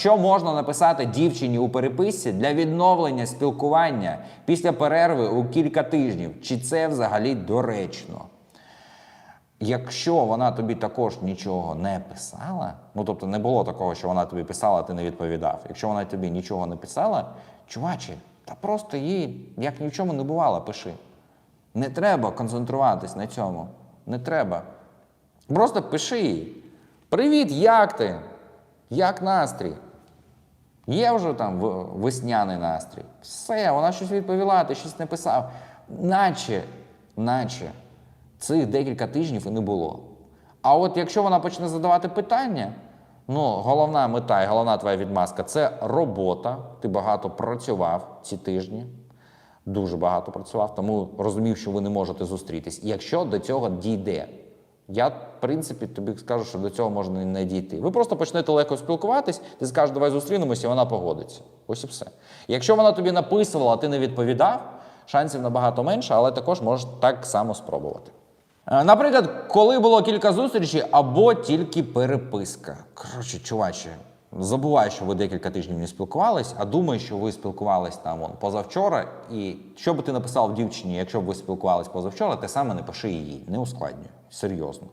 що можна написати дівчині у переписці для відновлення спілкування після перерви у кілька тижнів? Чи це взагалі доречно? Якщо вона тобі також нічого не писала, ну тобто не було такого, що вона тобі писала, ти не відповідав. Якщо вона тобі нічого не писала, чуваче, та просто їй, як ні в чому не бувало, пиши. Не треба концентруватись на цьому. Не треба. Просто пиши їй. Привіт, як ти? Як настрій? Є вже там весняний настрій. Все, вона щось відповіла, ти щось не писав. Наче, наче цих декілька тижнів і не було. А от якщо вона почне задавати питання, ну, головна мета і головна твоя відмазка це робота. Ти багато працював ці тижні, дуже багато працював, тому розумів, що ви не можете зустрітись. І якщо до цього дійде, я, в принципі, тобі скажу, що до цього можна не дійти. Ви просто почнете легко спілкуватись, ти скажеш, давай зустрінемося, і вона погодиться. Ось і все. Якщо вона тобі написувала, а ти не відповідав, шансів набагато менше, але також можеш так само спробувати. Е, Наприклад, коли було кілька зустрічей або тільки переписка. Коротше, чуваче, забувай, що ви декілька тижнів не спілкувались, а думає, що ви спілкувались там вон, позавчора. І що би ти написав дівчині, якщо б ви спілкувались позавчора, те саме не пиши її. не ускладнюй. Серйозно.